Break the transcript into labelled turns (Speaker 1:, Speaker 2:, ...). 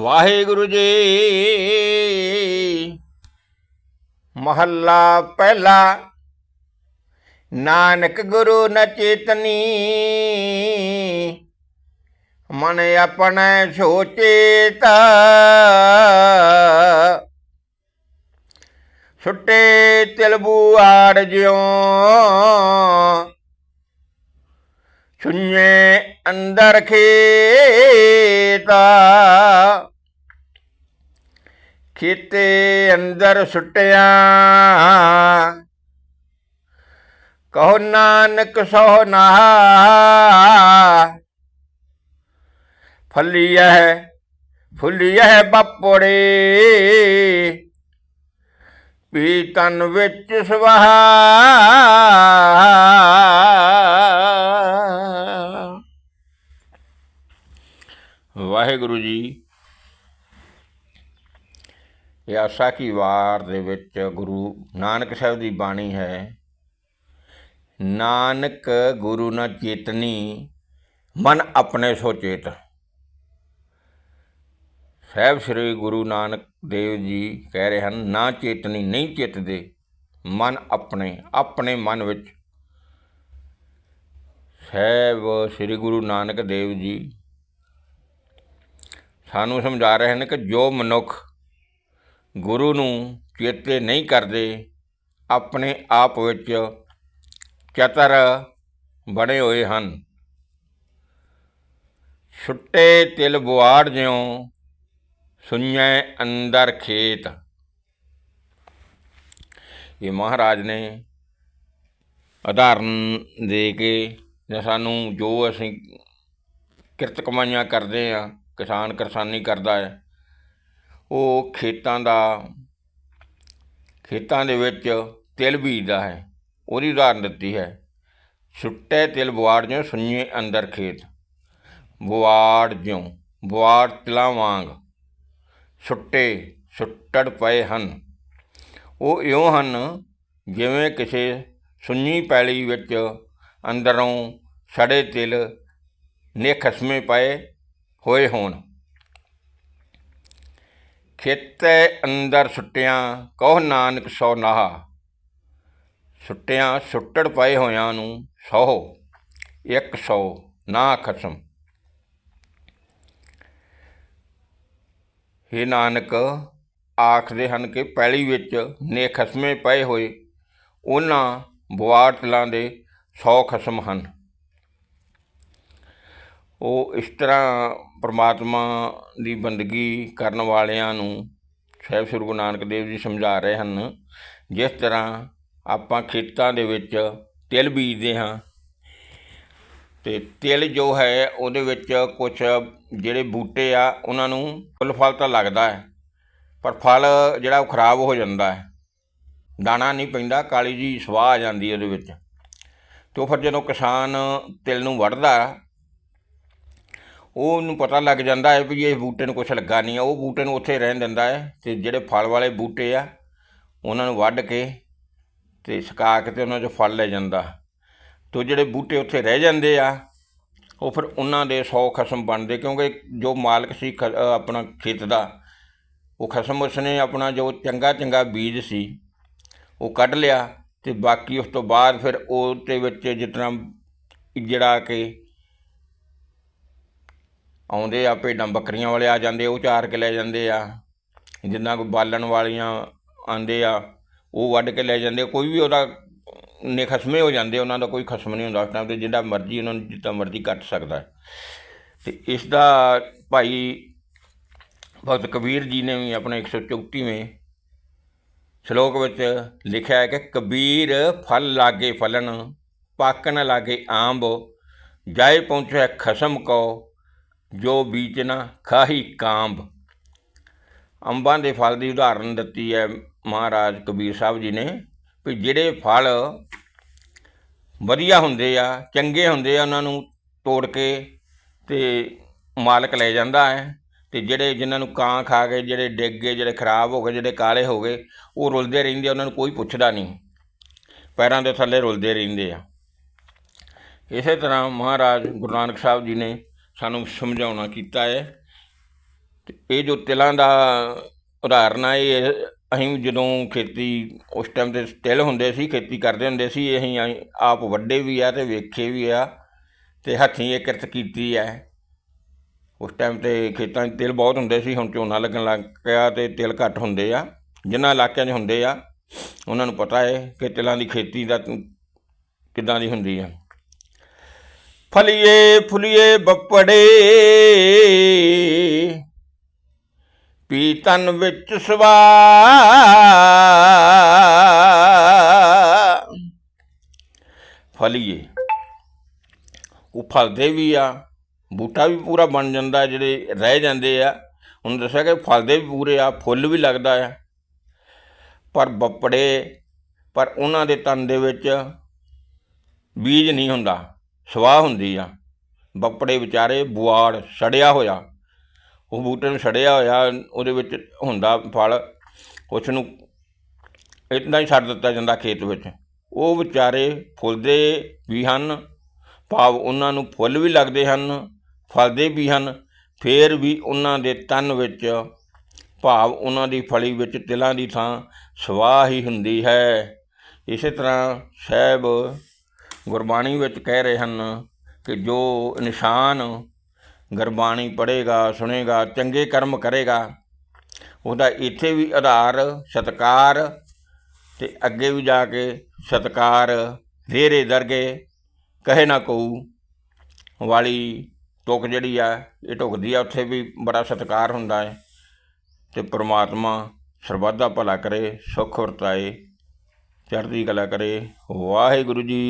Speaker 1: ਵਾਹਿਗੁਰੂ ਜੀ। ਮਹੱਲਾ ਪਹਿਲਾ। ਨਾਨਕ ਗੁਰੂ ਨ ਚੇਤਨੀ ਮਨ ਆਪਣੇ ਸੋਚੇਤ। ਛੁੱਟੇ ਤਿਲਬੂ ਬੂਆੜ ਜਿਉ। ਸੁnye ਅੰਦਰ ਖੇਤਾ। ਖੇਤੇ ਅੰਦਰ ਸੁੱਟਿਆ ਕਹੋ ਨਾਨਕ ਸੋ ਨਹਾ ਫਲੀਐ ਫੁੱਲੀਐ ਬਪੜੇ ਪੀ ਤਨ ਵਿੱਚ ਸਵਾਹਾ ਵਾਹਿਗੁਰੂ ਜੀ ਇਹ ਆਸਾ ਕੀ ਵਾਰ ਦੇ ਵਿੱਚ ਗੁਰੂ ਨਾਨਕ ਸਾਹਿਬ ਦੀ ਬਾਣੀ ਹੈ, ਨਾਨਕ ਗੁਰੂ ਨਾ ਚੇਤਨੀ, ਮਨ ਆਪਣੇ ਸੋ ਚੇਤ। ਸਾਹਿਬ ਸ੍ਰੀ ਗੁਰੂ ਨਾਨਕ ਦੇਵ ਜੀ ਕਹਿ ਰਹੇ ਹਨ, ਨਾ ਚੇਤਨੀ ਨਹੀਂ ਚੇਤਦੇ, ਮਨ ਆਪਣੇ ਆਪਣੇ ਮਨ ਵਿੱਚ। ਸਾਹਿਬ ਸ੍ਰੀ ਗੁਰੂ ਨਾਨਕ ਦੇਵ ਜੀ ਸਾਨੂੰ ਸਮਝਾ ਰਹੇ ਹਨ ਕਿ ਜੋ ਮਨੁੱਖ ਗੁਰੂ ਨੂੰ ਚੇਤੇ ਨਹੀਂ ਕਰਦੇ, ਆਪਣੇ ਆਪ ਵਿੱਚ ਚਤਰ ਬਣੇ ਹੋਏ ਹਨ। ਛੁੱਟੇ ਤਿਲ ਬੁਆੜ ਜਿਉ ਸੁਣੈ ਅੰਦਰ ਖੇਤ। ਇਹ ਮਹਾਰਾਜ ਨੇ ਉਦਾਹਰਨ ਦੇ ਕੇ ਜਾਂ ਸਾਨੂੰ ਜੋ ਅਸੀਂ ਕਿਰਤ ਕਮਾਈਆਂ ਕਰਦੇ ਆ, ਕਿਸਾਨ ਕਿਰਸਾਨੀ ਕਰਦਾ ਹੈ ਉਹ ਖੇਤਾਂ ਦਾ, ਖੇਤਾਂ ਦੇ ਵਿੱਚ ਤਿਲ ਬੀਜਦਾ ਹੈ, ਉਹਦੀ ਉਦਾਹਰਨ ਦਿੱਤੀ ਹੈ। ਛੁੱਟੇ ਤਿਲ ਬੁਆੜ ਜਿਉ ਸੁਣੀਏ ਅੰਦਰ ਖੇਤ। ਬੁਆੜ ਜਿਉ, ਬੁਆੜ ਤਿਲਾਂ ਵਾਂਗ। ਛੁੱਟੇ ਛੁੱਟੜ ਪਏ ਹਨ। ਉਹ ਇਉਂ ਹਨ ਜਿਵੇਂ ਕਿਸੇ ਸੁੰਨੀ ਪੈਲੀ ਵਿੱਚ ਅੰਦਰੋਂ ਸੜੇ ਤਿਲ ਨਿਖਸਮੇ ਪਏ ਹੋਏ ਹੋਣ। ਖੇਤੇ ਅੰਦਰ ਸੁੱਟਿਆਂ, ਕਹੋ ਨਾਨਕ ਸੋ ਨਾਹਾ। ਸੁੱਟਿਆਂ ਸੁੱਟੜ ਪਏ ਹੋਇਆਂ ਨੂੰ ਸੋ, ਇੱਕ ਸੌ ਨਾ ਖਸਮ। ਹੇ ਨਾਨਕ, ਆਖਦੇ ਹਨ ਕਿ ਪੈਲੀ ਵਿੱਚ ਨੇ ਖਸਮੇ ਪਏ ਹੋਏ, ਉਹਨਾਂ ਬੁਆਟਲਾਂ ਦੇ 100 ਖਸਮ ਹਨ। ਉਹ ਇਸ ਤਰ੍ਹਾਂ ਪਰਮਾਤਮਾ ਦੀ ਬੰਦਗੀ ਕਰਨ ਵਾਲਿਆਂ ਨੂੰ ਸਾਹਿਬ ਸ੍ਰੀ ਗੁਰੂ ਨਾਨਕ ਦੇਵ ਜੀ ਸਮਝਾ ਰਹੇ ਹਨ। ਜਿਸ ਤਰ੍ਹਾਂ ਆਪਾਂ ਖੇਤਾਂ ਦੇ ਵਿੱਚ ਤਿਲ ਬੀਜਦੇ ਹਾਂ ਤੇ ਤਿਲ ਜੋ ਹੈ ਉਹਦੇ ਵਿੱਚ ਕੁਝ ਜਿਹੜੇ ਬੂਟੇ ਆ, ਉਹਨਾਂ ਨੂੰ ਫੁੱਲ ਫਲ ਤਾਂ ਲੱਗਦਾ ਹੈ, ਪਰ ਫਲ ਜਿਹੜਾ ਉਹ ਖਰਾਬ ਹੋ ਜਾਂਦਾ ਹੈ। ਦਾਣਾ ਨਹੀਂ ਪੈਂਦਾ, ਕਾਲੀ ਜੀ ਸਵਾਹ ਆ ਜਾਂਦੀ ਉਹਦੇ ਵਿੱਚ। ਤੇ ਫਿਰ ਜਦੋਂ ਕਿਸਾਨ ਤਿਲ ਨੂੰ ਵੱਢਦਾ ਉਹਨੂੰ ਪਤਾ ਲੱਗ ਜਾਂਦਾ ਹੈ ਵੀ ਇਹ ਬੂਟੇ ਨੂੰ ਕੁਝ ਲੱਗਾ ਨਹੀਂ ਆ। ਉਹ ਬੂਟੇ ਨੂੰ ਉੱਥੇ ਰਹਿਣ ਦਿੰਦਾ ਹੈ ਤੇ ਜਿਹੜੇ ਫਲ ਵਾਲੇ ਬੂਟੇ ਆ, ਉਹਨਾਂ ਨੂੰ ਵੱਢ ਕੇ ਤੇ ਸੁਕਾ ਕੇ ਤੇ ਉਹਨਾਂ 'ਚੋਂ ਫਲ ਲੈ ਜਾਂਦਾ। ਤੋ ਜਿਹੜੇ ਬੂਟੇ ਉੱਥੇ ਰਹਿ ਜਾਂਦੇ ਆ, ਉਹ ਫਿਰ ਉਹਨਾਂ ਦੇ 100 ਖਸਮ ਬਣਦੇ ਕਿਉਂਕਿ ਜੋ ਮਾਲਕ ਸੀ ਖ- ਆਪਣਾ ਖੇਤ ਦਾ, ਉਹ ਖਸਮ ਉਸਨੇ ਆਪਣਾ ਜੋ ਚੰਗਾ ਚੰਗਾ ਬੀਜ ਸੀ, ਉਹ ਕੱਢ ਲਿਆ ਤੇ ਬਾਕੀ ਉਸ ਤੋਂ ਬਾਅਦ ਫਿਰ ਉਹ ਤੇ ਵਿੱਚ ਜਿਤਨਾ ਜਿਹੜਾ ਕਿ ਆਉਂਦੇ ਆ, ਭੇਡਾਂ ਬੱਕਰੀਆਂ ਵਾਲੇ ਆ ਜਾਂਦੇ, ਉਹ ਚਾਰ ਕੇ ਲੈ ਜਾਂਦੇ ਆ ਜਿੰਨਾ ਕੋਈ ਬਾਲਣ ਵਾਲੀਆਂ ਆਂਦੇ ਆ, ਉਹ ਵੱਢ ਕੇ ਲੈ ਜਾਂਦੇ ਕੋਈ ਵੀ ਉਹਦਾ ਨੇ ਖਸਮੇ ਹੋ ਜਾਂਦੇ, ਉਹਨਾਂ ਦਾ ਕੋਈ ਖਸਮ ਨਹੀਂ ਹੁੰਦਾ ਉਸ ਟਾਈਮ ਤੇ ਜਿਹੜਾ ਮਰਜ਼ੀ ਉਹਨਾਂ ਨੂੰ, ਜਿੱਦਾਂ ਮਰਜ਼ੀ ਕੱਟ ਸਕਦਾ ਹੈ। ਤੇ ਇਸ ਦਾ ਭਾਈ ਭਗਤ ਕਬੀਰ ਜੀ ਨੇ ਵੀ ਆਪਣੇ 134ਵੇਂ ਸ਼ਲੋਕ ਵਿੱਚ ਲਿਖਿਆ ਹੈ ਕਿ ਕਬੀਰ ਫਲ ਲਾਗੇ ਫਲਣ, ਪਾਕਣ ਲਾਗੇ ਆਂਬ, ਜਾਏ ਪਹੁੰਚੇ ਖਸਮ ਕੋ ਜੋ ਬੀਜਨਾ ਖਾਹੀ ਕਾਂਬ ਅੰਬਾਂ ਦੇ ਫਲ ਦੀ ਉਦਾਹਰਨ ਦਿੱਤੀ ਹੈ ਮਹਾਰਾਜ ਕਬੀਰ ਸਾਹਿਬ ਜੀ ਨੇ ਵੀ ਜਿਹੜੇ ਫਲ ਵਧੀਆ ਹੁੰਦੇ ਆ ਚੰਗੇ ਹੁੰਦੇ ਆ ਉਹਨਾਂ ਨੂੰ ਤੋੜ ਕੇ ਤੇ ਮਾਲਕ ਲੈ ਜਾਂਦਾ ਹੈ ਤੇ ਜਿਹੜੇ ਜਿਨ੍ਹਾਂ ਨੂੰ ਕਾਂ ਖਾ ਗਏ ਜਿਹੜੇ ਡਿੱਗ ਗਏ ਜਿਹੜੇ ਖਰਾਬ ਹੋ ਗਏ ਜਿਹੜੇ ਕਾਲੇ ਹੋ ਗਏ ਉਹ ਰੁਲਦੇ ਰਹਿੰਦੇ ਆ, ਉਹਨਾਂ ਨੂੰ ਕੋਈ ਪੁੱਛਦਾ ਨਹੀਂ। ਪੈਰਾਂ ਦੇ ਥੱਲੇ ਰੁਲਦੇ ਰਹਿੰਦੇ ਆ। ਇਸੇ ਤਰ੍ਹਾਂ ਮਹਾਰਾਜ ਗੁਰੂ ਨਾਨਕ ਸਾਹਿਬ ਜੀ ਨੇ ਸਾਨੂੰ ਸਮਝਾਉਣਾ ਕੀਤਾ ਹੈ। ਇਹ ਜੋ ਤਿਲਾਂ ਦਾ ਉਦਾਹਰਨ ਆ, ਇਹ ਅਸੀਂ ਜਦੋਂ ਖੇਤੀ, ਉਸ ਟਾਈਮ ਤੇ ਤਿਲ ਹੁੰਦੇ ਸੀ, ਖੇਤੀ ਕਰਦੇ ਹੁੰਦੇ ਸੀ ਅਸੀਂ ਆਈ- ਆਪ ਵੱਡੇ ਵੀ ਆ ਤੇ ਵੇਖੇ ਵੀ ਆ ਤੇ ਹੱਥੀਂ ਇਹ ਕਿਰਤ ਕੀਤੀ ਹੈ। ਉਸ ਟਾਈਮ ਤੇ ਖੇਤਾਂ 'ਚ ਤਿਲ ਬਹੁਤ ਹੁੰਦੇ ਸੀ, ਹੁਣ ਝੋਨਾ ਲੱਗਣ ਲੱਗ ਪਿਆ ਤੇ ਤਿਲ ਘੱਟ ਹੁੰਦੇ ਆ ਜਿਨ੍ਹਾਂ ਇਲਾਕਿਆਂ 'ਚ ਹੁੰਦੇ ਆ, ਉਹਨਾਂ ਨੂੰ ਪਤਾ ਹੈ ਕਿ ਤਿਲਾਂ ਦੀ ਖੇਤੀ ਦਾ ਕਿੱਦਾਂ ਦੀ ਹੁੰਦੀ ਆ। ਫਲੀਏ, ਫੁਲੀਏ ਬੱਪੜੇ। ਪੀਤਨ ਵਿੱਚ ਸਵਾ। ਫਲੀਏ। ਉਹ ਫਲਦੇ ਵੀ ਆ, ਬੂਟਾ ਵੀ ਪੂਰਾ ਬਣ ਜਾਂਦਾ, ਜਿਹੜੇ ਰਹਿ ਜਾਂਦੇ ਆ। ਹੁਣ ਦੱਸਿਆ ਕਿ ਫਲਦੇ ਵੀ ਪੂਰੇ ਆ, ਫੁੱਲ ਵੀ ਲੱਗਦਾ ਆ। ਪਰ ਬੱਪੜੇ, ਪਰ ਉਹਨਾਂ ਦੇ ਤਨ ਦੇ ਵਿੱਚ ਬੀਜ ਨਹੀਂ ਹੁੰਦਾ। ਸਵਾਹ ਹੁੰਦੀ ਆ। ਬੱਪੜੇ ਵਿਚਾਰੇ ਬੁਆੜ ਸੜਿਆ ਹੋਇਆ। ਉਹ ਬੂਟੇ ਨੂੰ ਸੜਿਆ ਹੋਇਆ, ਉਹਦੇ ਵਿੱਚ ਹੁੰਦਾ ਫਲ। ਉਸ ਨੂੰ ਇਤਨਾ ਹੀ ਛੱਡ ਦਿੱਤਾ ਜਾਂਦਾ ਖੇਤ ਵਿੱਚ। ਉਹ ਵਿਚਾਰੇ ਫੁੱਲਦੇ ਵੀ ਹਨ, ਭਾਵ ਉਹਨਾਂ ਨੂੰ ਫੁੱਲ ਵੀ ਲੱਗਦੇ ਹਨ, ਫਲਦੇ ਵੀ ਹਨ। ਫੇਰ ਵੀ ਉਹਨਾਂ ਦੇ ਤਨ ਵਿੱਚ, ਭਾਵ ਉਹਨਾਂ ਦੀ ਫਲੀ ਵਿੱਚ ਤਿਲਾਂ ਦੀ ਥਾਂ ਸਵਾਹ ਹੀ ਹੁੰਦੀ ਹੈ। ਇਸੇ ਤਰ੍ਹਾਂ ਸਾਹਿਬ ਗੁਰਬਾਣੀ ਵਿੱਚ ਕਹਿ ਰਹੇ ਹਨ ਕਿ ਜੋ ਇਨਸਾਨ ਗੁਰਬਾਣੀ ਪੜ੍ਹੇਗਾ, ਸੁਣੇਗਾ, ਚੰਗੇ ਕਰਮ ਕਰੇਗਾ, ਉਹਦਾ ਇੱਥੇ ਵੀ ਆਧਾਰ ਸਤਕਾਰ ਤੇ ਅੱਗੇ ਵੀ ਜਾ ਕੇ ਸਤਕਾਰ ਰੇਰੇ ਦਰਗੇ ਕਹੇ ਨਾ ਕਹੂ। ਵਾਲੀ ਟੁਕ ਜਿਹੜੀ ਆ, ਇਹ ਟੁਕਦੀ ਆ, ਉੱਥੇ ਵੀ ਬੜਾ ਸਤਕਾਰ ਹੁੰਦਾ ਹੈ ਤੇ ਪ੍ਰਮਾਤਮਾ ਸਰਬੱਤ ਦਾ ਭਲਾ ਕਰੇ, ਸੁਖ ਵਰਤਾਏ ਚੜ੍ਹਦੀ ਕਲਾ ਕਰੇ। ਵਾਹਿਗੁਰੂ ਜੀ